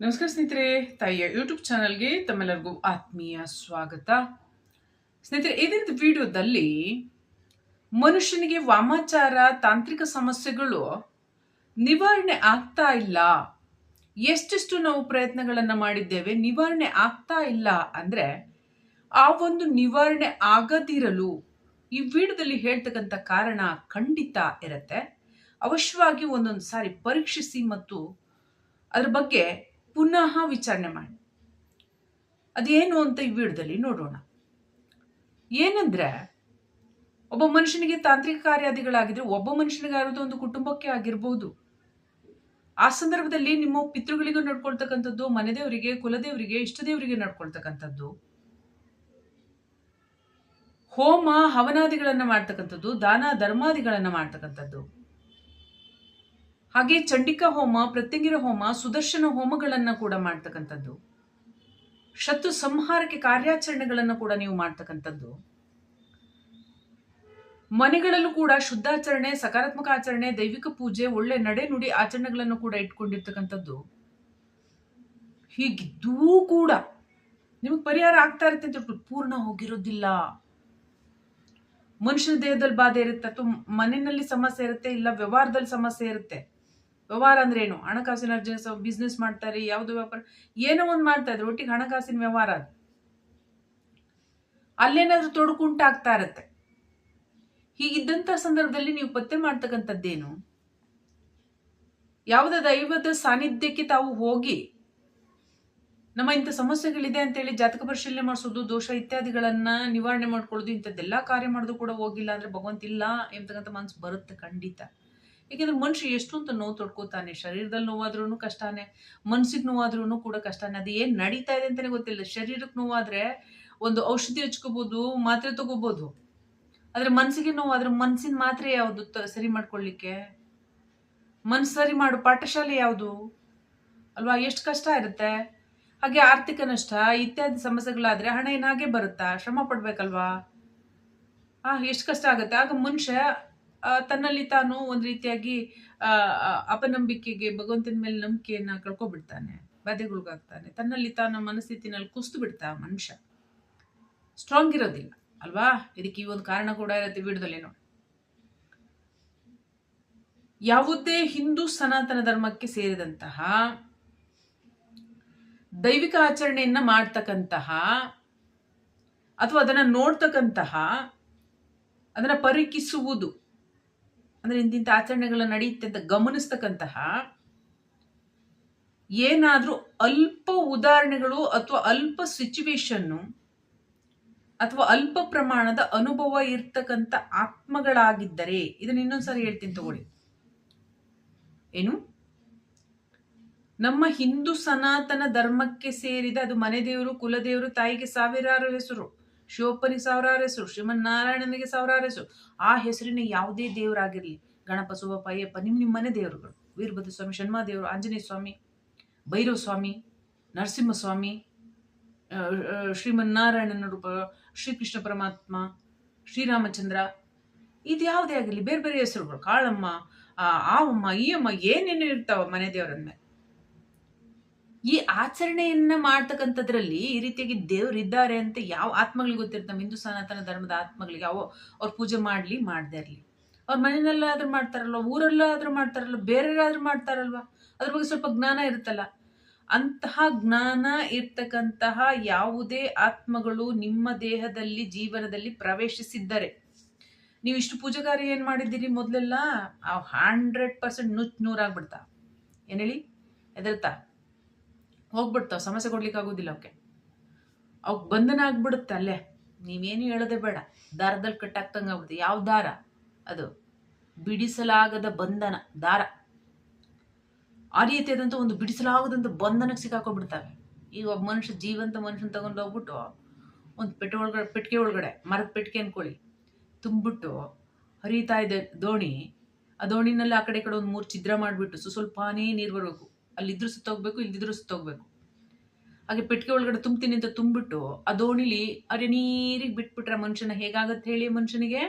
ನಮಸ್ಕಾರ ಸ್ನೇಹಿತರೆ, ತಾಯಿಯ ಯೂಟ್ಯೂಬ್ ಚಾನಲ್ಗೆ ತಮ್ಮೆಲ್ಲರಿಗೂ ಆತ್ಮೀಯ ಸ್ವಾಗತ. ಸ್ನೇಹಿತರೆ ಇದಿನ ವಿಡಿಯೋದಲ್ಲಿ ಮನುಷ್ಯನಿಗೆ ವಾಮಾಚಾರ, ತಾಂತ್ರಿಕ ಸಮಸ್ಯೆಗಳು ನಿವಾರಣೆ ಆಗ್ತಾ ಇಲ್ಲ. ಎಷ್ಟೆಷ್ಟು ನಾವು ಪ್ರಯತ್ನಗಳನ್ನು ಮಾಡಿದ್ದೇವೆ, ನಿವಾರಣೆ ಆಗ್ತಾ ಇಲ್ಲ ಅಂದ್ರೆ ಆ ಒಂದು ನಿವಾರಣೆ ಆಗದಿರಲು ಈ ವಿಡಿಯೋದಲ್ಲಿ ಹೇಳ್ತಕ್ಕಂಥ ಕಾರಣ ಖಂಡಿತ ಇರುತ್ತೆ. ಅವಶ್ಯವಾಗಿ ಒಂದೊಂದು ಸಾರಿ ಪರೀಕ್ಷಿಸಿ ಮತ್ತು ಅದ್ರ ಬಗ್ಗೆ ಪುನಃ ವಿಚಾರಣೆ ಮಾಡಿ. ಅದೇನು ಅಂತ ಈ ವಿಡದಲ್ಲಿ ನೋಡೋಣ. ಏನಂದ್ರೆ, ಒಬ್ಬ ಮನುಷ್ಯನಿಗೆ ತಾಂತ್ರಿಕ ಕಾರ್ಯಾದಿಗಳಾಗಿದ್ರೆ ಒಬ್ಬ ಮನುಷ್ಯನಿಗಾಗಿರೋದು ಒಂದು ಕುಟುಂಬಕ್ಕೆ ಆಗಿರ್ಬೋದು. ಆ ಸಂದರ್ಭದಲ್ಲಿ ನಿಮ್ಮ ಪಿತೃಗಳಿಗೂ ನಡ್ಕೊಳ್ತಕ್ಕಂಥದ್ದು, ಮನೆದೇವರಿಗೆ, ಕುಲದೇವರಿಗೆ, ಇಷ್ಟದೇವರಿಗೆ ನಡ್ಕೊಳ್ತಕ್ಕಂಥದ್ದು. ಹೋಮ, ಹವನಾದಿಗಳನ್ನು ಮಾಡ್ತಕ್ಕಂಥದ್ದು, ದಾನ, ಧರ್ಮಾದಿಗಳನ್ನು ಮಾಡ್ತಕ್ಕಂಥದ್ದು. ಹಾಗೆ ಚಂಡಿಕಾ ಹೋಮ, ಪ್ರತ್ಯಂಗಿರ ಹೋಮ, ಸುದರ್ಶನ ಹೋಮಗಳನ್ನು ಕೂಡ ಮಾಡ್ತಕ್ಕಂಥದ್ದು. ಶತ್ರು ಸಂಹಾರಕ್ಕೆ ಕಾರ್ಯಾಚರಣೆಗಳನ್ನು ಕೂಡ ನೀವು ಮಾಡ್ತಕ್ಕಂಥದ್ದು. ಮನೆಗಳಲ್ಲೂ ಕೂಡ ಶುದ್ಧಾಚರಣೆ, ಸಕಾರಾತ್ಮಕ ಆಚರಣೆ, ದೈವಿಕ ಪೂಜೆ, ಒಳ್ಳೆ ನಡೆ ನುಡಿ ಆಚರಣೆಗಳನ್ನು ಕೂಡ ಇಟ್ಕೊಂಡಿರ್ತಕ್ಕಂಥದ್ದು. ಹೀಗಿದ್ದೂ ಕೂಡ ನಿಮಗೆ ಪರಿಹಾರ ಆಗ್ತಾ ಇರುತ್ತೆ ಅಂತ ಪೂರ್ಣ ಹೋಗಿರೋದಿಲ್ಲ. ಮನುಷ್ಯನ ದೇಹದಲ್ಲಿ ಬಾಧೆ ಇರುತ್ತೆ, ಅಥವಾ ಮನೆಯಲ್ಲಿ ಸಮಸ್ಯೆ ಇರುತ್ತೆ, ಇಲ್ಲ ವ್ಯವಹಾರದಲ್ಲಿ ಸಮಸ್ಯೆ ಇರುತ್ತೆ. ವ್ಯವಹಾರ ಅಂದ್ರೆ ಏನು ಹಣಕಾಸಿನ ಅರ್ಜೆನ್ಸ್ ಬಿಸ್ನೆಸ್ ಮಾಡ್ತಾರೆ, ಯಾವ್ದು ವ್ಯಾಪಾರ? ಏನೋ ಒಂದು ಮಾಡ್ತಾ ಇದ್ರೆ, ಒಟ್ಟಿಗೆ ಹಣಕಾಸಿನ ವ್ಯವಹಾರ ಅದು. ಅಲ್ಲೇನಾದ್ರೂ ತೊಡಕು ಉಂಟಾಗ್ತಾ ಇರತ್ತೆ. ಹೀಗಿದ್ದಂಥ ಸಂದರ್ಭದಲ್ಲಿ ನೀವು ಪತ್ತೆ ಮಾಡ್ತಕ್ಕಂಥದ್ದೇನು? ಯಾವುದೇ ದೈವದ ಸಾನ್ನಿಧ್ಯಕ್ಕೆ ತಾವು ಹೋಗಿ, ನಮ್ಮ ಇಂಥ ಸಮಸ್ಯೆಗಳಿದೆ ಅಂತೇಳಿ ಜಾತಕ ಪರಿಶೀಲನೆ ಮಾಡಿಸೋದು, ದೋಷ ಇತ್ಯಾದಿಗಳನ್ನ ನಿವಾರಣೆ ಮಾಡ್ಕೊಳ್ಳೋದು, ಇಂಥದ್ದೆಲ್ಲ ಕಾರ್ಯ ಮಾಡೋದು ಕೂಡ ಹೋಗಿಲ್ಲ ಅಂದ್ರೆ ಭಗವಂತ ಇಲ್ಲ ಎಂಬತಕ್ಕಂಥ ಮನಸ್ಸು ಬರುತ್ತೆ ಖಂಡಿತ. ಯಾಕೆಂದ್ರೆ ಮನುಷ್ಯ ಎಷ್ಟು ಅಂತ ನೋವು ತೊಡ್ಕೋತಾನೆ, ಶರೀರದಲ್ಲಿ ನೋವಾದ್ರೂ ಕಷ್ಟನೇ, ಮನ್ಸಿಗೆ ನೋವಾದ್ರೂ ಕೂಡ ಕಷ್ಟನೇ, ಅದು ಏನ್ ನಡೀತಾ ಇದೆ ಅಂತಾನೆ ಗೊತ್ತಿಲ್ಲ. ಶರೀರಕ್ಕೆ ನೋವಾದ್ರೆ ಒಂದು ಔಷಧಿ ಹಚ್ಕೋಬಹುದು ಮಾತ್ರೆ ತಗೋಬಹುದು ಆದ್ರೆ ಮನಸ್ಸಿಗೆ ನೋವಾದ್ರೆ ಮನ್ಸಿನ ಮಾತ್ರೆ ಯಾವುದು ಸರಿ ಮಾಡ್ಕೊಳ್ಳಿಕ್ಕೆ ಮನ್ಸು ಸರಿ ಮಾಡು, ಪಾಠಶಾಲೆ ಯಾವುದು? ಅಲ್ವಾ? ಎಷ್ಟು ಕಷ್ಟ ಇರುತ್ತೆ? ಹಾಗೆ ಆರ್ಥಿಕ ನಷ್ಟ, ಇತ್ಯಾದಿ ಸಮಸ್ಯೆಗಳಾದ್ರೆ ಹಣ ಏನಾಗೆ ಬರುತ್ತಾ? ಶ್ರಮ ಪಡ್ಬೇಕಲ್ವಾ? ಆ, ಎಷ್ಟು ಕಷ್ಟ ಆಗುತ್ತೆ? ಆಗ ಮನುಷ್ಯ ತನ್ನಲ್ಲಿ ತಾನು ಒಂದು ರೀತಿಯಾಗಿ ಅಪನಂಬಿಕೆಗೆ, ಭಗವಂತನ ಮೇಲೆ ನಂಬಿಕೆಯನ್ನ ಕಳ್ಕೊಬಿಡ್ತಾನೆ, ಬಾಧೆಗೊಳಗಾಗ್ತಾನೆ. ತನ್ನಲ್ಲಿ ತಾನು ಮನಸ್ಥಿತಿನಲ್ಲಿ ಕುಸ್ತು ಬಿಡ್ತಾ ಮನುಷ್ಯ. ಸ್ಟ್ರಾಂಗ್ ಇರೋದಿಲ್ಲ, ಅಲ್ವಾ? ಇದಕ್ಕೆ ಈ ಒಂದು ಕಾರಣ ಕೂಡ ಇರುತ್ತೆ ನೋಡಿ. ಯಾವುದೇ ಹಿಂದೂ ಸನಾತನ ಧರ್ಮಕ್ಕೆ ಸೇರಿದಂತಹ ದೈವಿಕ ಆಚರಣೆಯನ್ನ ಮಾಡ್ತಕ್ಕಂತಹ ಅಥವಾ ಅದನ್ನ ನೋಡ್ತಕ್ಕಂತಹ ಅದನ್ನ ಪರೀಕ್ಷಿಸುವುದು ಅಂದ್ರೆ ಇಂತಿಂತ ಆಚರಣೆಗಳು ನಡೆಯುತ್ತೆ ಅಂತ ಗಮನಿಸ್ತಕ್ಕಂತಹ ಏನಾದ್ರೂ ಅಲ್ಪ ಉದಾಹರಣೆಗಳು ಅಥವಾ ಅಲ್ಪ ಸಿಚುವೇಶನ್ನು ಅಥವಾ ಅಲ್ಪ ಪ್ರಮಾಣದ ಅನುಭವ ಇರ್ತಕ್ಕಂಥ ಆತ್ಮಗಳಾಗಿದ್ದರೆ, ಇದನ್ನ ಇನ್ನೊಂದ್ಸರಿ ಹೇಳ್ತೀನಿ ತಗೊಳ್ಳಿ. ಏನು? ನಮ್ಮ ಹಿಂದೂ ಸನಾತನ ಧರ್ಮಕ್ಕೆ ಸೇರಿದ ಅದು ಮನೆ ದೇವರು ಕುಲದೇವರು ತಾಯಿಗೆ ಸಾವಿರಾರು ಹೆಸರು. ಶಿವಪ್ಪನಿಗೆ ಸಾವಿರಾರು ಹೆಸರು ಶ್ರೀಮನ್ನಾರಾಯಣನಿಗೆ ಸಾವಿರಾರು ಹೆಸರು ಆ ಹೆಸರಿನ ಯಾವುದೇ ದೇವರಾಗಿರಲಿ. ಗಣಪ ಸುಬಪ್ಪ ಅಯ್ಯಪ್ಪ ನಿಮ್ಮ ನಿಮ್ಮ ಮನೆ ದೇವರುಗಳು. ವೀರಭದ್ರ ಸ್ವಾಮಿ ಷಣ್ಮಾ ದೇವರು ಆಂಜನೇಯ ಸ್ವಾಮಿ ಭೈರವ ಸ್ವಾಮಿ ನರಸಿಂಹಸ್ವಾಮಿ ಶ್ರೀಮನ್ನಾರಾಯಣನ ರೂಪ, ಶ್ರೀಕೃಷ್ಣ ಪರಮಾತ್ಮ, ಶ್ರೀರಾಮಚಂದ್ರ. ಇದು ಯಾವುದೇ ಆಗಿರಲಿ, ಬೇರೆ ಬೇರೆ ಹೆಸರುಗಳು. ಕಾಳಮ್ಮ, ಆ ಅಮ್ಮ ಈ ಅಮ್ಮ ಏನೇನು ಇರ್ತಾವ ಮನೆ ದೇವರಂದ್ಮೇಲೆ. ಈ ಆಚರಣೆಯನ್ನ ಮಾಡ್ತಕ್ಕಂಥದ್ರಲ್ಲಿ ಈ ರೀತಿಯಾಗಿ ದೇವ್ರು ಇದ್ದಾರೆ ಅಂತ ಯಾವ ಆತ್ಮಗಳಿಗೆ ಗೊತ್ತಿರುತ್ತೆ? ನಮ್ಮ ಹಿಂದೂ ಸನಾತನ ಧರ್ಮದ ಆತ್ಮಗಳಿಗೆ ಯಾವ ಅವ್ರು ಪೂಜೆ ಮಾಡ್ಲಿ, ಮಾಡದೇ ಇರಲಿ. ಅವ್ರ ಮನೆಯಲ್ಲಾದ್ರೂ ಮಾಡ್ತಾರಲ್ವ? ಊರಲ್ಲಾದ್ರೂ ಮಾಡ್ತಾರಲ್ವ? ಬೇರೆಯವರಾದ್ರೂ ಮಾಡ್ತಾರಲ್ವ? ಅದ್ರ ಬಗ್ಗೆ ಸ್ವಲ್ಪ ಜ್ಞಾನ ಇರುತ್ತಲ್ಲ? ಅಂತಹ ಜ್ಞಾನ ಇರ್ತಕ್ಕಂತಹ ಯಾವುದೇ ಆತ್ಮಗಳು ನಿಮ್ಮ ದೇಹದಲ್ಲಿ, ಜೀವನದಲ್ಲಿ ಪ್ರವೇಶಿಸಿದ್ದರೆ, ನೀವು ಇಷ್ಟು ಪೂಜಕಾರಿ ಏನು ಮಾಡಿದ್ದೀರಿ ಮೊದಲೆಲ್ಲ? ಆ ಹಂಡ್ರೆಡ್ ಪರ್ಸೆಂಟ್ ನುಚ್ ನೂರಾಗ್ಬಿಡ್ತಾ ಏನ್ ಹೇಳಿ? ಹೆದರ್ತಾ? ಹೋಗ್ಬಿಡ್ತಾವ, ಸಮಸ್ಯೆ ಕೊಡ್ಲಿಕ್ಕೆ ಆಗೋದಿಲ್ಲ ಅವಕ್ಕೆ ಅವಕ್ಕೆ ಬಂಧನ ಆಗ್ಬಿಡುತ್ತೆ ಅಲ್ಲೇ. ನೀವೇನು ಹೇಳೋದೇ ಬೇಡ. ದಾರದಲ್ಲಿ ಕಟ್ಟಾಗ್ತಂಗೆ ಆಗುತ್ತೆ ಯಾವ ದಾರ? ಅದು ಬಿಡಿಸಲಾಗದ ಬಂಧನ, ದಾರ. ಆ ರೀತಿಯಾದಂಥ ಒಂದು ಬಿಡಿಸಲಾಗದಂಥ ಬಂಧನಕ್ಕೆ ಸಿಕ್ಕಾಕೊಂಡ್ಬಿಡ್ತವೆ ಈಗ ಒಬ್ಬ ಮನುಷ್ಯ, ಜೀವಂತ ಮನುಷ್ಯನ ತಗೊಂಡು ಹೋಗ್ಬಿಟ್ಟು ಒಂದು ಪೆಟ್ಟೆ ಒಳಗಡೆ ಪೆಟ್ಟಿಗೆ ಒಳಗಡೆ, ಮರದ ಪೆಟ್ಟಿಗೆ ಅನ್ಕೊಳ್ಳಿ. ತುಂಬಿಟ್ಟು ಹರಿತಾ ಇದೆ ದೋಣಿ. ಆ ದೋಣಿನಲ್ಲಿ ಆ ಕಡೆ ಕಡೆ ಒಂದು ಮೂರು ಛಿದ್ರ ಮಾಡಿಬಿಟ್ಟು ಸೊ, ಸ್ವಲ್ಪನೇ ನೀರು ಬರಬೇಕು. ಅಲ್ಲಿದ್ರು ಸುತ್ತೋಗ್ಬೇಕು, ಇಲ್ದಿದ್ರೂ ಸುತ್ತೋಗ್ಬೇಕು. ಹಾಗೆ ಪೆಟ್ಟಿಗೆ ಒಳಗಡೆ ತುಂಬ್ತೀನಿ ಅಂತ ತುಂಬಿಟ್ಟು ಆ ದೋಣಿಲಿ ಅರೆ ನೀರಿಗೆ ಬಿಟ್ಬಿಟ್ರೆ ಮನುಷ್ಯನ ಹೇಗಾಗತ್ತೆ ಹೇಳಿ ಮನುಷ್ಯನಿಗೆ?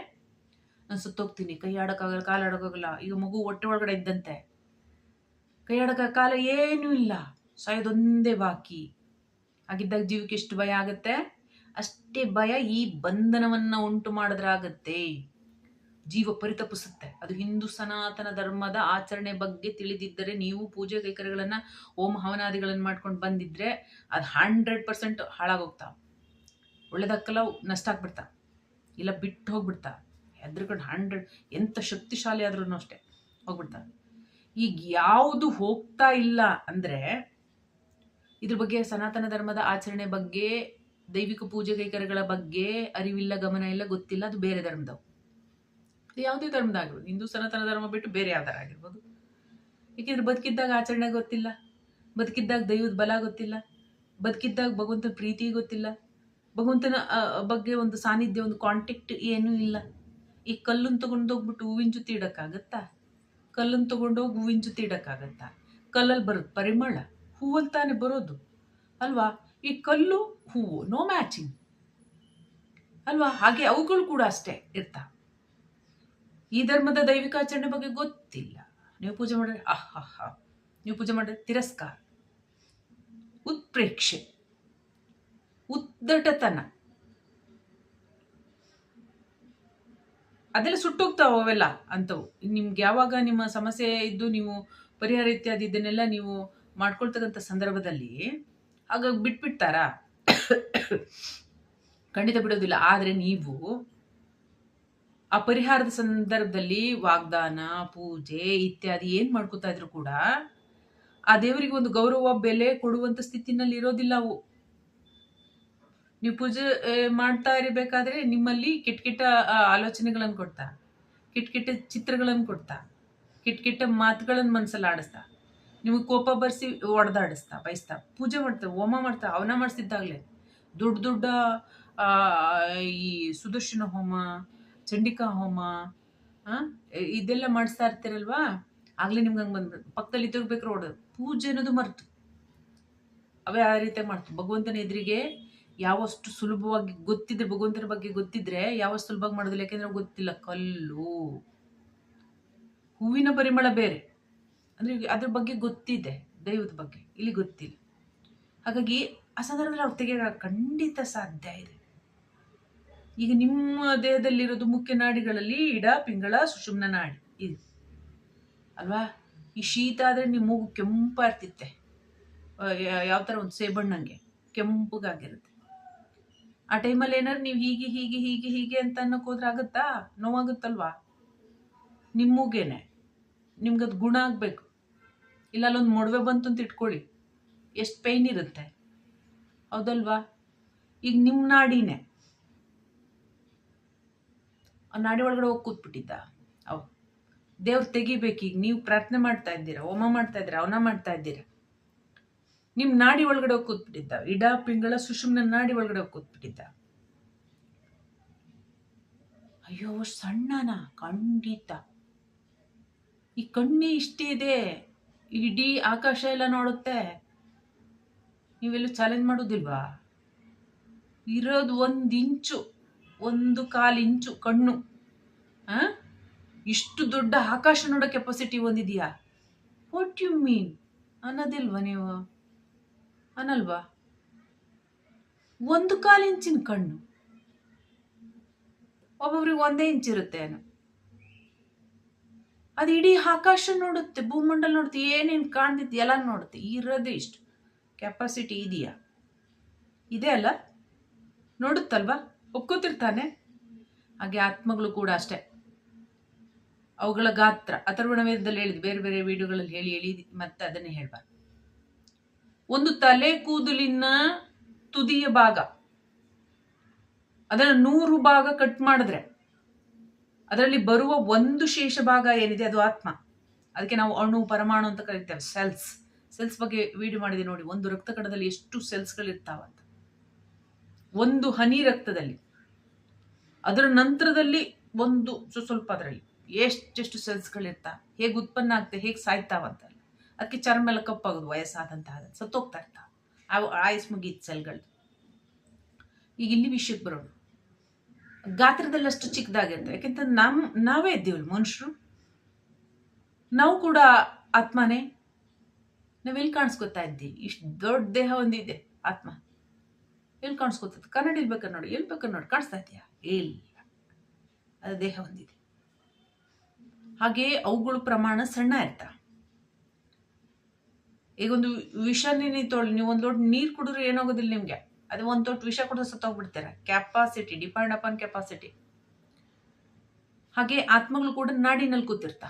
ನಾನು ಸುತ್ತೋಗ್ತೀನಿ, ಕೈ ಆಡೋಕ್ಕಾಗಲ್ಲ, ಕಾಲು ಆಡೋಕ್ಕಾಗಲ್ಲ. ಈಗ ಮಗು ಹೊಟ್ಟೆ ಒಳಗಡೆ ಇದ್ದಂತೆ. ಕೈ ಆಡಕ ಕಾಲ ಏನೂ ಇಲ್ಲ. ಸಾಯೋದೊಂದೇ ಬಾಕಿ. ಹಾಗಿದ್ದಾಗ ಜೀವಕ್ಕೆ ಎಷ್ಟು ಭಯ ಆಗುತ್ತೆ? ಅಷ್ಟೇ ಭಯ ಈ ಬಂಧನವನ್ನ ಉಂಟು ಮಾಡಿದ್ರಾಗತ್ತೆ ಜೀವ ಪರಿತಪಿಸುತ್ತೆ. ಅದು ಹಿಂದೂ ಸನಾತನ ಧರ್ಮದ ಆಚರಣೆ ಬಗ್ಗೆ ತಿಳಿದಿದ್ದರೆ ನೀವು ಪೂಜೆ ಕೈಕರ್ಯಗಳನ್ನ ಓಂ ಹವನಾದಿಗಳನ್ನು ಮಾಡ್ಕೊಂಡು ಬಂದಿದ್ರೆ ಅದು ಹಂಡ್ರೆಡ್ ಪರ್ಸೆಂಟ್ ಹಾಳಾಗೋಗ್ತಾ. ಒಳ್ಳೇದಕ್ಕಲ್ಲ ನಷ್ಟ ಆಗ್ಬಿಡ್ತಾ. ಇಲ್ಲ ಬಿಟ್ಟು ಹೋಗ್ಬಿಡ್ತಾ. ಹೆದ್ರಕೊಂಡು ಹಂಡ್ರೆಡ್ ಎಂಥ ಶಕ್ತಿಶಾಲಿ ಆದ್ರೂ ಅಷ್ಟೇ ಹೋಗ್ಬಿಡ್ತಾ. ಈಗ ಯಾವುದು ಹೋಗ್ತಾ ಇಲ್ಲ ಅಂದ್ರೆ ಇದ್ರ ಬಗ್ಗೆ ಸನಾತನ ಧರ್ಮದ ಆಚರಣೆ ಬಗ್ಗೆ ದೈವಿಕ ಪೂಜೆ ಕೈಕರ್ಯಗಳ ಬಗ್ಗೆ ಅರಿವಿಲ್ಲ ಗಮನ ಇಲ್ಲ ಗೊತ್ತಿಲ್ಲ, ಅದು ಬೇರೆ ಧರ್ಮದವು. ಅದು ಯಾವುದೇ ಧರ್ಮದಾಗಿರ್ಬೋದು. ಹಿಂದೂ ಸನಾತನ ಧರ್ಮ ಬಿಟ್ಟು ಬೇರೆ ಯಾವ್ದಾರ ಆಗಿರ್ಬೋದು. ಏಕೆಂದ್ರೆ ಬದುಕಿದ್ದಾಗ ಆಚರಣೆ ಗೊತ್ತಿಲ್ಲ, ಬದುಕಿದ್ದಾಗ ದೈವದ ಬಲ ಗೊತ್ತಿಲ್ಲ, ಬದುಕಿದ್ದಾಗ ಭಗವಂತನ ಪ್ರೀತಿ ಗೊತ್ತಿಲ್ಲ, ಭಗವಂತನ ಬಗ್ಗೆ ಒಂದು ಸಾನ್ನಿಧ್ಯ, ಒಂದು ಕಾಂಟ್ಯಾಕ್ಟ್ ಏನೂ ಇಲ್ಲ. ಈ ಕಲ್ಲನ್ನು ತಗೊಂಡೋಗ್ಬಿಟ್ಟು ಹೂವಿನ ಜೊತೆ ಇಡೋಕ್ಕಾಗತ್ತಾ? ಕಲ್ಲನ್ನು ತಗೊಂಡೋಗಿ ಹೂವಿನ ಜೊತೆ ಇಡೋಕ್ಕಾಗತ್ತಾ? ಕಲ್ಲಲ್ಲಿ ಬರುತ್ತೆ ಪರಿಮಳ, ಹೂವಲ್ಲಿ ತಾನೇ ಬರೋದು, ಅಲ್ವಾ? ಈ ಕಲ್ಲು, ಹೂವು ನೋ ಮ್ಯಾಚಿಂಗ್ ಅಲ್ವಾ? ಹಾಗೆ ಅವುಗಳು ಕೂಡ ಅಷ್ಟೇ ಇರ್ತಾ. ಈ ಧರ್ಮದ ದೈವಿಕ ಆಚರಣೆ ಬಗ್ಗೆ ಗೊತ್ತಿಲ್ಲ. ನೀವು ಪೂಜೆ ಮಾಡಿದ್ರೆ, ಅಹ್ ನೀವು ಪೂಜೆ ಮಾಡಿದ್ರೆ ತಿರಸ್ಕಾರ, ಉತ್ಪ್ರೇಕ್ಷೆ, ಉದ್ದಟತನ. ಅದೆಲ್ಲ ಸುಟ್ಟೋಗ್ತಾವ ಅವೆಲ್ಲ? ಅಂತವು ನಿಮ್ಗೆ ಯಾವಾಗ ನಿಮ್ಮ ಸಮಸ್ಯೆ ಇದ್ದು ನೀವು ಪರಿಹಾರ ಇತ್ಯಾದಿ ಇದನ್ನೆಲ್ಲ ನೀವು ಮಾಡ್ಕೊಳ್ತಕ್ಕಂಥ ಸಂದರ್ಭದಲ್ಲಿ ಆಗ ಬಿಟ್ಬಿಡ್ತಾರಾ? ಖಂಡಿತ ಬಿಡೋದಿಲ್ಲ. ಆದರೆ ನೀವು ಆ ಪರಿಹಾರದ ಸಂದರ್ಭದಲ್ಲಿ ವಾಗ್ದಾನ, ಪೂಜೆ ಇತ್ಯಾದಿ ಏನ್ ಮಾಡ್ಕೋತಾ ಇದ್ರು ಕೂಡ ಆ ದೇವರಿಗೆ ಒಂದು ಗೌರವ, ಬೆಲೆ ಕೊಡುವಂತ ಸ್ಥಿತಿನಲ್ಲಿ ಇರೋದಿಲ್ಲ ಅವು. ನೀವು ಪೂಜೆ ಮಾಡ್ತಾ ಇರಬೇಕಾದ್ರೆ ನಿಮ್ಮಲ್ಲಿ ಕೆಟ್ಟ ಕೆಟ್ಟ ಆಲೋಚನೆಗಳನ್ನು ಕೊಡ್ತಾ, ಕೆಟ್ಟ ಕೆಟ್ಟ ಚಿತ್ರಗಳನ್ನು ಕೊಡ್ತಾ, ಕೆಟ್ಟ ಕೆಟ್ಟ ಮಾತುಗಳನ್ನು ಮನಸ್ಸಲ್ಲಿ ಆಡಿಸ್ತಾ, ನಿಮಗೆ ಕೋಪ ಬರ್ಸಿ ಒಡೆದಾಡಿಸ್ತಾ, ಬಯಸ್ತಾ, ಪೂಜೆ ಮಾಡ್ತಾ, ಹೋಮ ಮಾಡ್ತಾ ಅವನ ಮಾಡಿಸಿದ್ದಾಗಲೇ ದೊಡ್ಡ ದೊಡ್ಡ ಈ ಸುದರ್ಶನ ಹೋಮ ಚಂಡಿಕಾ ಹೋಮ ಇದೆಲ್ಲ ಮಾಡಿಸ್ತಾ ಇರ್ತೀರಲ್ವಾ? ಆಗ್ಲೇ ನಿಮ್ಗೆ ಹಂಗೆ ಬಂದ ಪಕ್ಕದಲ್ಲಿ ತಿರ್ಗ್ಬೇಕಾದ್ರೆ ರೋಡ್ ಪೂಜೆ ಅನ್ನೋದು ಮರ್ತು. ಅವೇ ಆ ರೀತಿ ಮಾಡ್ತು. ಭಗವಂತನ ಎದುರಿಗೆ ಯಾವಷ್ಟು ಸುಲಭವಾಗಿ ಗೊತ್ತಿದ್ರೆ, ಭಗವಂತನ ಬಗ್ಗೆ ಗೊತ್ತಿದ್ರೆ ಯಾವಷ್ಟು ಸುಲಭವಾಗಿ ಮಾಡೋದಿಲ್ಲ. ಯಾಕೆಂದ್ರೆ ಗೊತ್ತಿಲ್ಲ. ಕಲ್ಲು. ಹೂವಿನ ಪರಿಮಳ ಬೇರೆ. ಅಂದ್ರೆ ಅದ್ರ ಬಗ್ಗೆ ಗೊತ್ತಿದೆ. ದೈವದ ಬಗ್ಗೆ. ಇಲ್ಲಿ ಗೊತ್ತಿಲ್ಲ. ಹಾಗಾಗಿ ಆ ಸಂದರ್ಭದಲ್ಲಿ ಅವ್ರು ತೆಗೆಯೋಕೆ ಖಂಡಿತ ಸಾಧ್ಯ ಇದೆ. ಈಗ ನಿಮ್ಮ ದೇಹದಲ್ಲಿರೋದು ಮುಖ್ಯ ನಾಡಿಗಳಲ್ಲಿ ಇಡ, ಪಿಂಗಳ, ಸುಷುಮ್ನ ನಾಡಿ. ಇದು. ಅಲ್ವಾ? ಈ ಶೀತ ಆದರೆ ನಿಮ್ಮ ಮೂಗು ಕೆಂಪಾಗ್ತಿತ್ತೆ ಯಾವ ಥರ ಒಂದು ಸೇಬಣ್ಣಂಗೆ ಕೆಂಪಗಾಗಿರುತ್ತೆ. ಆ ಟೈಮಲ್ಲಿ ಏನಾದ್ರು ನೀವು ಹೀಗೆ ಹೀಗೆ ಹೀಗೆ ಹೀಗೆ ಅಂತ ಅನ್ನೋಕೆ ಹೋದ್ರೆ ಆಗುತ್ತಾ? ನೋವಾಗುತ್ತಲ್ವಾ? ನಿಮ್ಮ ಮೂಗೇನೆ. ನಿಮ್ಗದು ಗುಣ ಆಗಬೇಕು. ಇಲ್ಲ ಅಲ್ಲೊಂದು ಮೊಡವೆ ಬಂತು ಅಂತ ಇಟ್ಕೊಳ್ಳಿ. ಎಷ್ಟು ಪೈನ್ ಇರುತ್ತೆ. ಹೌದಲ್ವಾ? ಈಗ ನಿಮ್ಮ ನಾಡಿನೇ. ನಾಡಿ ಒಳಗಡೆ ಹೋಗಿ ಕೂತ್ಬಿಟ್ಟಿದ್ದ. ಅವ್ ದೇವ್ರು ತೆಗಿಬೇಕೀಗ, ನೀವು ಪ್ರಾರ್ಥನೆ ಮಾಡ್ತಾ ಇದ್ದೀರಾ, ಹೋಮ ಮಾಡ್ತಾ ಇದ್ದೀರಾ, ಅವನ ಮಾಡ್ತಾ ಇದ್ದೀರಾ? ನಿಮ್ಮ ನಾಡಿ ಒಳಗಡೆ ಹೋಗಿ ಕೂತ್ಬಿಟ್ಟಿದ್ದ. ಇಡ, ಪಿಂಗಳ, ಸುಷುಮ್ನ ನಾಡಿ ಒಳಗಡೆ ಹೋಗಿ ಕೂತ್ಬಿಟ್ಟಿದ್ದ. ಅಯ್ಯೋ, ಸಣ್ಣನ, ಖಂಡಿತ. ಈ ಕಣ್ಣಿ ಇಷ್ಟೇ ಇದೆ. ಇಡೀ ಆಕಾಶ ಎಲ್ಲ ನೋಡುತ್ತೆ. ನೀವೆಲ್ಲೂ ಚಾಲೆಂಜ್ ಮಾಡೋದಿಲ್ವಾ? ಇರೋದು ಒಂದು ಇಂಚು. ಒಂದು ಕಾಲು ಇಂಚು ಕಣ್ಣು? ಇಷ್ಟು ದೊಡ್ಡ ಆಕಾಶ ನೋಡೋ ಕೆಪಾಸಿಟಿ ಒಂದಿದೆಯಾ? ವಾಟ್ ಯು ಮೀನ್ ಅನ್ನೋದಿಲ್ವ ನೀವು? ಅನ್ನಲ್ವಾ? ಒಂದು ಕಾಲು ಇಂಚಿನ ಕಣ್ಣು. ಒಬ್ಬೊಬ್ರಿಗೆ ಒಂದೇ ಇಂಚ್ ಇರುತ್ತೆ ಏನು? ಅದು ಇಡೀ ಆಕಾಶ ನೋಡುತ್ತೆ, ಭೂಮಂಡಲ ನೋಡುತ್ತೆ, ಏನೇನು ಕಾಣ್ದಿತ್ತು ಎಲ್ಲ ನೋಡುತ್ತೆ. ಇರೋದೇ ಇಷ್ಟು. ಕೆಪಾಸಿಟಿ ಇದೆಯಾ? ಇದೆ ಅಲ್ಲ? ನೋಡುತ್ತಲ್ವಾ? ಒಪ್ಕೋತಿರ್ತಾನೆ. ಹಾಗೆ ಆತ್ಮಗಳು ಕೂಡ ಅಷ್ಟೇ. ಅವುಗಳ ಗಾತ್ರ ಅಥರ್ವಣ ವೇದದಲ್ಲಿ ಹೇಳಿದ್ವಿ ಬೇರೆ ಬೇರೆ ವಿಡಿಯೋಗಳಲ್ಲಿ ಹೇಳಿ ಹೇಳಿ ಮತ್ತೆ ಅದನ್ನೇ ಹೇಳ್ಬಾರ್ದು. ಒಂದು ತಲೆ ಕೂದಲಿನ ತುದಿಯ ಭಾಗ, ಅದನ್ನು ನೂರು ಭಾಗ ಕಟ್ ಮಾಡಿದ್ರೆ, ಅದರಲ್ಲಿ ಬರುವ ಒಂದು ಶೇಷ ಭಾಗ ಏನಿದೆ, ಅದು ಆತ್ಮ. ಅದಕ್ಕೆ ನಾವು ಅಣು, ಪರಮಾಣು ಅಂತ ಕರಿತೇವೆ ಸೆಲ್ಸ್ ಸೆಲ್ಸ್ ಬಗ್ಗೆ ವಿಡಿಯೋ ಮಾಡಿದೆ ನೋಡಿ, ಒಂದು ರಕ್ತ ಕಣದಲ್ಲಿ ಎಷ್ಟು ಸೆಲ್ಸ್ಗಳಿರ್ತಾವಂತ ಒಂದು ಹನಿ ರಕ್ತದಲ್ಲಿ, ಅದರ ನಂತರದಲ್ಲಿ ಒಂದು ಸ್ವ- ಸ್ವಲ್ಪ ಅದರಲ್ಲಿ. ಎಷ್ಟೆಷ್ಟು ಸೆಲ್ಸ್ಗಳಿರ್ತಾವ ಹೇಗೆ ಉತ್ಪನ್ನ ಆಗ್ತದೆ ಹೇಗೆ ಸಾಯ್ತಾವಂತ ಅದಕ್ಕೆ ಚರ್ಮ ಎಲ್ಲ ಕಪ್ಪಾಗೋದು ವಯಸ್ಸಾದಂತಹ ಸತ್ತೋಗ್ತಾ ಇರ್ತಾವ ಅವು ಆಯಸ್ ಮುಗಿದ ಸೆಲ್ಗಳು ಈಗ ಇಲ್ಲಿ ವಿಷಯಕ್ಕೆ ಬರೋಣ. ಗಾತ್ರದಲ್ಲಿ ಅಷ್ಟು ಚಿಕ್ಕದಾಗಿರ್ತವೆ ಯಾಕೆಂತಂದ್ರೆ ನಮ್, ನಾವೇ ಇದ್ದೀವಲ್ಲ ಮನುಷ್ಯರು. ನಾವು ಕೂಡ ಆತ್ಮನೇ. ನಾವೆಲ್ಲಿ ಕಾಣಿಸ್ಕೊತಾ ಇದ್ದೀವಿ? ಇಷ್ಟು ದೊಡ್ಡ ದೇಹ ಒಂದಿದೆ, ಆತ್ಮ. ಎಲ್ಲಿ ಕಾಣಿಸ್ಕೊತದೆ? ಕನ್ನಡಿ ಇಲ್ಬೇಕ ನೋಡಿ, ಎಲ್ಲಿ ಬೇಕಾ ನೋಡಿ, ಕಾಣಿಸ್ತಾ ಇದೆಯಾ? ಇಲ್ಲ. ಅದು ದೇಹ ಹೊಂದಿದೆ. ಹಾಗೆ ಅವುಗಳ ಪ್ರಮಾಣ ಸಣ್ಣ ಇರ್ತಾ. ಈಗ ಒಂದು ವಿಷ ನೀನು ತೊಳಿ, ನೀವು ಒಂದು ಲೋಟ ನೀರು ಕುಡಿದ್ರೆ ಏನಾಗೋದಿಲ್ಲ ನಿಮಗೆ. ಅದು ಒಂದು ತೊಟ್ಟು ವಿಷ ಕುಡಿದ್ರೆ ಸತ್ತೋಗ್ಬಿಡ್ತೀರ? ಕೆಪಾಸಿಟಿ ಡಿಪೆಂಡ್ ಅಪಾನ್ ಕೆಪಾಸಿಟಿ ಹಾಗೆ ಆತ್ಮಗಳು ಕೂಡ ನಾಡಿನಲ್ಲಿ ಕೂತಿರ್ತಾ.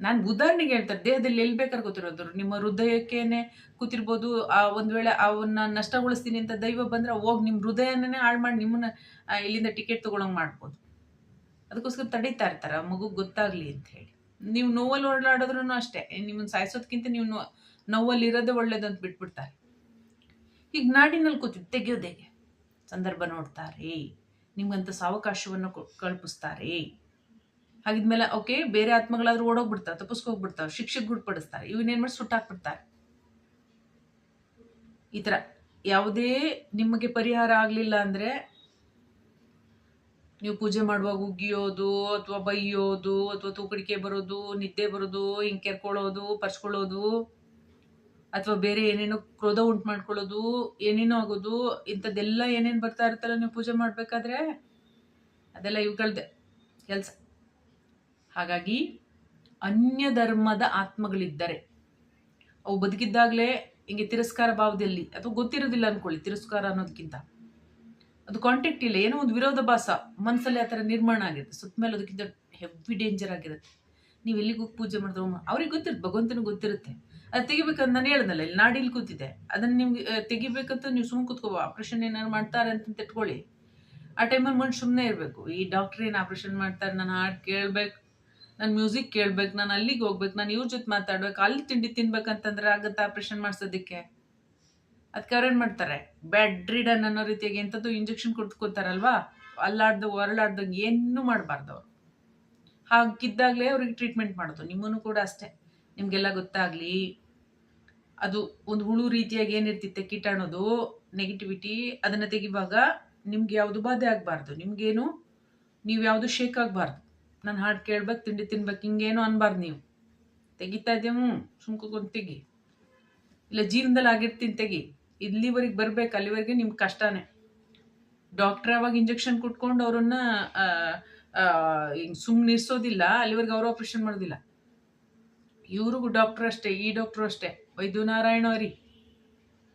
ನಾನು ಉದಾಹರಣೆಗೆ ಹೇಳ್ತಾರೆ ದೇಹದಲ್ಲಿ ಎಲ್ಲಿ ಬೇಕಾದ್ರೆ ಕೂತಿರೋದ್ರು ನಿಮ್ಮ ಹೃದಯಕ್ಕೇನೆ ಕೂತಿರ್ಬೋದು. ಆ ಒಂದು ವೇಳೆ ಅವನ್ನ ನಷ್ಟಗೊಳಿಸ್ತೀನಿ ಅಂತ ದೈವ ಬಂದ್ರೆ ಹೋಗಿ ನಿಮ್ಮ ಹೃದಯನೇ ಹಾಳು ಮಾಡಿ ನಿಮ್ಮನ್ನ ಇಲ್ಲಿಂದ ಟಿಕೆಟ್ ತಗೊಳಂಗ್ ಮಾಡ್ಬೋದು. ಅದಕ್ಕೋಸ್ಕರ ತಡೀತಾ ಇರ್ತಾರೆ. ಆ ಮಗು ಗೊತ್ತಾಗ್ಲಿ ಅಂತ ಹೇಳಿ. ನೀವು ನೋವಲ್ಲಿ ಓಡಾಡಿದ್ರು ಅಷ್ಟೇ. ನಿಮ್ಮನ್ನು ಸಾಯಿಸೋದಕ್ಕಿಂತ ನೀವು ನೋ- ನೋವಲ್ಲಿ ಇರೋದೇ ಒಳ್ಳೇದು ಅಂತ ಬಿಟ್ಬಿಡ್ತಾರೆ. ಈಗ ನಾಡಿನಲ್ಲಿ ಕೂತಿದ್ದು ತೆಗೆಯೋದೇಗೆ ಸಂದರ್ಭ ನೋಡ್ತಾರೆ. ನಿಮ್ಗಂತ ಸಾವಕಾಶವನ್ನು ಕಲ್ಪಿಸ್ತಾರೆ. ಹಾಗಿದ್ಮೇಲೆ, ಓಕೆ, ಬೇರೆ ಆತ್ಮಗಳಾದ್ರೂ ಓಡೋಗ್ಬಿಡ್ತಾವೆ ತಪ್ಪಿಸ್ಕೋಗ್ಬಿಡ್ತಾವೆ ಶಿಕ್ಷೆಗೆ ಗುಡ್ಪಡಿಸ್ತಾರೆ ಇವನ್ನೇನ್ ಮಾಡಿ ಸುಟ್ಟಾಕ್ಬಿಡ್ತಾರೆ. ಈ ತರ ಯಾವುದೇ ನಿಮಗೆ ಪರಿಹಾರ ಆಗ್ಲಿಲ್ಲ ಅಂದ್ರೆ ನೀವು ಪೂಜೆ ಮಾಡುವಾಗ ಉಗಿಯೋದು ಅಥವಾ ಬೈಯೋದು, ಅಥವಾ ತೂಕಡಿಕೆ ಬರೋದು, ನಿದ್ದೆ ಬರೋದು, ಹಿಂಗೆ ಕೆರ್ಕೊಳ್ಳೋದು ಪರ್ಚ್ಕೊಳ್ಳೋದು ಅಥವಾ ಬೇರೆ ಏನೇನೋ ಕ್ರೋಧ ಉಂಟು ಮಾಡ್ಕೊಳ್ಳೋದು, ಏನೇನೋ ಆಗೋದು, ಇಂಥದ್ದೆಲ್ಲ ಏನೇನು ಬರ್ತಾ ಇರುತ್ತಲ್ಲ ನೀವು ಪೂಜೆ ಮಾಡಬೇಕಾದ್ರೆ ಅದೆಲ್ಲ ಇವುಗಳದೆ. ಕೆಲಸ. ಹಾಗಾಗಿ ಅನ್ಯ ಧರ್ಮದ ಆತ್ಮಗಳಿದ್ದರೆ ಅವು ಬದುಕಿದ್ದಾಗಲೇ ಹಿಂಗೆ ತಿರಸ್ಕಾರ ಭಾವದಲ್ಲಿ ಅಥವಾ ಗೊತ್ತಿರೋದಿಲ್ಲ ಅನ್ಕೊಳ್ಳಿ, ತಿರಸ್ಕಾರ ಅನ್ನೋದಕ್ಕಿಂತ. ಅದು ಕಾಂಟ್ಯಾಕ್ಟ್ ಇಲ್ಲ, ಏನೋ ಒಂದು ವಿರೋಧಾಭಾಸ ಮನಸ್ಸಲ್ಲಿ ಆ ಥರ ನಿರ್ಮಾಣ ಆಗಿರುತ್ತೆ. ಸುತ್ತಮೇಲೆ ಅದಕ್ಕಿಂತ ಹೆವಿ ಡೇಂಜರ್ ಆಗಿರುತ್ತೆ. ನೀವು ಎಲ್ಲಿಗೆ ಹೋಗಿ ಪೂಜೆ ಮಾಡಿದ್ರು? ಅವ್ರಿಗೆ ಗೊತ್ತಿರುತ್ತೆ, ಭಗವಂತನಿಗೆ ಗೊತ್ತಿರುತ್ತೆ. ಅದು ತೆಗಿಬೇಕಂತ ನಾನು ಹೇಳ್ದಲ್ಲ, ಇಲ್ಲಿ ನಾಡಿಲಿ ಕೂತಿದೆ ಅದನ್ನು ನಿಮ್ಗೆ ತೆಗಿಬೇಕಂತ ನೀವು ಸುಮ್ಮನೆ ಕೂತ್ಕೋ ಆಪ್ರೇಷನ್ ಏನಾದ್ರು ಮಾಡ್ತಾರೆ ಅಂತ ಇಟ್ಕೊಳ್ಳಿ. ಆ ಟೈಮಲ್ಲಿ ಮನುಷ್ಯ ಸುಮ್ಮನೆ ಇರಬೇಕು. ಈ ಡಾಕ್ಟ್ರ್ ಏನು ಆಪ್ರೇಷನ್ ಮಾಡ್ತಾರೆ, ನಾನು ಹಾಡು ಕೇಳ್ಬೇಕು. ನಾನು ಮ್ಯೂಸಿಕ್ ಕೇಳ್ಬೇಕು, ನಾನು ಅಲ್ಲಿಗೆ ಹೋಗ್ಬೇಕು, ನಾನು ಇವ್ರ ಜೊತೆ ಮಾತಾಡ್ಬೇಕು, ಅಲ್ಲಿ ತಿಂಡಿ ತಿನ್ಬೇಕಂತಂದ್ರೆ ಆಗುತ್ತೆ ಆಪ್ರೇಷನ್ ಮಾಡಿಸೋದಕ್ಕೆ? ಅದಕ್ಕೆ ಅವ್ರೇನು ಮಾಡ್ತಾರೆ? ಬ್ಯಾಡ್ ರಿಡನ್ ಅನ್ನೋ ರೀತಿಯಾಗಿ ಎಂಥದ್ದು ಇಂಜೆಕ್ಷನ್ ಕೊಡ್ಕೋತಾರಲ್ವಾ? ಅಲ್ಲಾಡ್ದು ಹೊರಳಾಡ್ದಂಗೆ ಏನೂ ಮಾಡಬಾರ್ದು ಅವರು. ಹಾಗಿದ್ದಾಗಲೇ ಅವ್ರಿಗೆ ಟ್ರೀಟ್ಮೆಂಟ್ ಮಾಡೋದು, ನಿಮ್ಮನ್ನು ಕೂಡ ಅಷ್ಟೇ. ನಿಮಗೆಲ್ಲ ಗೊತ್ತಾಗಲಿ. ಅದು ಒಂದು ಹುಳು ರೀತಿಯಾಗಿ ಏನಿರ್ತಿತ್ತೆ ಕೀಟಾಣೋದು ನೆಗೆಟಿವಿಟಿ ಅದನ್ನು ತೆಗಿವಾಗ ನಿಮ್ಗೆ ಯಾವುದು ಬಾಧೆ ಆಗಬಾರ್ದು. ನಿಮ್ಗೇನು, ನೀವು ಯಾವುದು ಶೇಕ್ ಆಗಬಾರ್ದು. ನಾನು ಹಾಡು ಕೇಳ್ಬೇಕು, ತಿಂಡಿ ತಿನ್ಬೇಕು, ಹಿಂಗೇನು ಅನ್ಬಾರ್ದು ನೀವು. ತೆಗಿತಾ ಇದ್ದೇವು ಸುಮ್ಕೊಂಡು ತೆಗಿ. ಇಲ್ಲ ಜೀವನದಲ್ಲಿ ಆಗಿರ್ತೀನಿ ತೆಗಿ. ಇಲ್ಲಿವರೆಗೆ ಬರ್ಬೇಕು, ಅಲ್ಲಿವರೆಗೆ ನಿಮ್ಗೆ ಕಷ್ಟನೇ. ಡಾಕ್ಟ್ರ್ ಯಾವಾಗ ಇಂಜೆಕ್ಷನ್ ಕುಟ್ಕೊಂಡು ಅವ್ರನ್ನ ಹಿಂಗೆ ಸುಮ್ಮನೆ ಇರಿಸೋದಿಲ್ಲ ಅಲ್ಲಿವರೆಗೆ ಅವರು ಆಪ್ರೇಷನ್ ಮಾಡೋದಿಲ್ಲ. ಇವ್ರಿಗೂ ಡಾಕ್ಟ್ರ್ ಅಷ್ಟೇ, ಈ ಡಾಕ್ಟ್ರು ಅಷ್ಟೇ. ವೈದ್ಯ ನಾರಾಯಣ ಅವರಿ.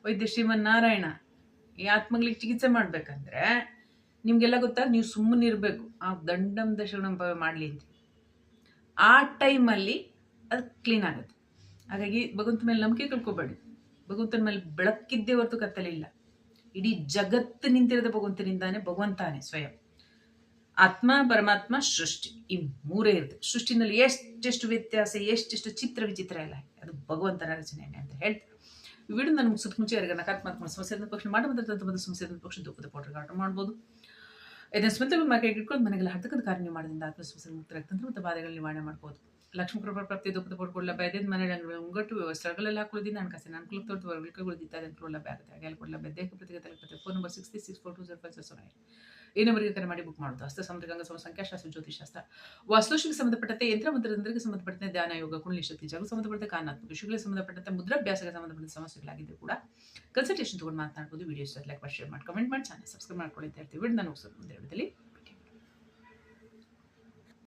ವೈದ್ಯ ಶ್ರೀಮನ್ ನಾರಾಯಣ. ಈ ಆತ್ಮಗಳಿಗೆ ಚಿಕಿತ್ಸೆ ಮಾಡ್ಬೇಕಂದ್ರೆ ನಿಮಗೆಲ್ಲ ಗೊತ್ತಾ, ನೀವು ಸುಮ್ಮನೆ ಇರಬೇಕು ಆ ದಂಡಂ ದಶಗಣಂ ಮಾಡಲಿ ಅಂತ. ಆ ಟೈಮಲ್ಲಿ ಅದು ಕ್ಲೀನ್ ಆಗುತ್ತೆ. ಹಾಗಾಗಿ ಭಗವಂತ ಮೇಲೆ ನಂಬಿಕೆ ಕಳ್ಕೊಬೇಡಿ. ಭಗವಂತನ ಮೇಲೆ ಬೆಳಕಿದ್ದೇ ಹೊರತು ಕತ್ತಲಿಲ್ಲ. ಇಡೀ ಜಗತ್ತು ನಿಂತಿರೋದು ಭಗವಂತನಿಂದಾನೆ, ಭಗವಂತಾನೆ ಸ್ವಯಂ. ಆತ್ಮ, ಪರಮಾತ್ಮ, ಸೃಷ್ಟಿ ಈ ಮೂರೇ ಇರುತ್ತೆ. ಸೃಷ್ಟಿನಲ್ಲಿ ಎಷ್ಟೆಷ್ಟು ವ್ಯತ್ಯಾಸ, ಎಷ್ಟೆಷ್ಟು ಚಿತ್ರ ವಿಚಿತ್ರ ಎಲ್ಲ. ಅದು ಭಗವಂತನ ರಚನೆ ಅಂತ ಹೇಳ್ತಾರೆ ವಿಡಿಯೋ ನಾನು ಮುಗಿಸೋದಕ್ಕೆ ಮುಂಚೆ ಯಾರಿಗೆ ಸಮಸ್ಯೆ ಪಕ್ಷ ಮಾಡಬಹುದು ಸಮಸ್ಯೆ ಪಕ್ಷ ದುಃಖದ ಪೌಡರ್ ಆರ್ಡರ್ ಮಾಡ್ಬೋದು. ಇದನ್ನು ಸ್ವಂತ ಮಾರ್ಕೆಟ್ ಇಟ್ಕೊಂಡು ಮನೆಗೆಲ್ಲ ಕಾರ್ಯ ಮಾಡೋದ್ರಿಂದ ಆತ್ಮಸಮಸ್ಯೆ ಮುಕ್ತರಾಗ್ತಂದ್ರೆ ಮತ್ತು ಬಾಧೆಗಳ ನಿವಾರಣೆ ಮಾಡ್ಬೋದು. ಲಕ್ಷ್ಮೀ ಕೃಪಾ ಪ್ರಾಪ್ತಿ, ದುಃಖದ ಪಡ್ಕೊಳ್ಳ ಬಯದೇದ ಮನೆ ಉಂಗಟ್ಟು ವ್ಯವಸ್ಥೆಗಳೆಲ್ಲ ಹಾಕೊಳ್ಳೋದಿನ ಹಣಕಾಸಿನ ಅನುಕೂಲ ತೋರ್ತು ವರ್ಗಕ್ಕೆ ಉಳಿದಿದ್ದಾರೆ ಅನುಕೂಲ ಲಭ್ಯ ಆಗುತ್ತೆ. ಹಾಗೆ ಕೊಡಲ ದೇಹ ಪ್ರತಿಗೆ phone number six six four two zero five ಸೊನ್ನೆ ಈ ನಂಬರ್ಗೆ ಕರೆ ಮಾಡಿ ಬುಕ್ ಮಾಡೋದು ಹಸ್ತ, ಸಮುದ್ರ, ಗಂಗಾ ಸಮ ಸಂಖ್ಯಾಶಾಸ್ತ್ರ ಜ್ಯೋತಿಷಾಸ್ತ್ರ ವಾಸ್ತುಶಿಗೆ ಸಂಬಂಧಪಟ್ಟಂತೆ ಯಂತ್ರ ಮಂತ್ರದಂತ್ರಕ್ಕೆ ಸಂಬಂಧಪಟ್ಟಂತೆ ಧ್ಯಾನ, ಯೋಗ, ಕುಂಡಲಿ, ಶಕ್ತಿ, ಜಾಗ ಸಂಬಂಧಪಟ್ಟ ಕಾರಣಾತ್ಮಕ ವಿಷಯಗಳಿಗೆ ಸಂಬಂಧಪಟ್ಟಂತೆ ಮುದ್ರಾಭ್ಯಾಸಕ್ಕೆ ಸಂಬಂಧಪಟ್ಟ ಸಮಸ್ಯೆಗಳಾಗಿದ್ದು ಕೂಡ ಕನ್ಸಲ್ಟೇಷನ್ ತಗೊಂಡು ಮಾತನಾಡ್ಬೋದು. ವಿಡಿಯೋಸ್ ಲೈಕ್ ಶೇರ್ ಮಾಡಿ ಕಮೆಂಟ್ ಮಾಡಿ ಚಾನಲ್ ಸಬ್ಸ್ಕ್ರೈಬ್ ಮಾಡ್ಕೊಳ್ಳಿ ಅಂತ ಹೇಳ್ತೀವಿ. ವಿಡಿಯೋ ನಾನು ಮುಂದೆ ವಿಡಿಯೋದಲ್ಲಿ.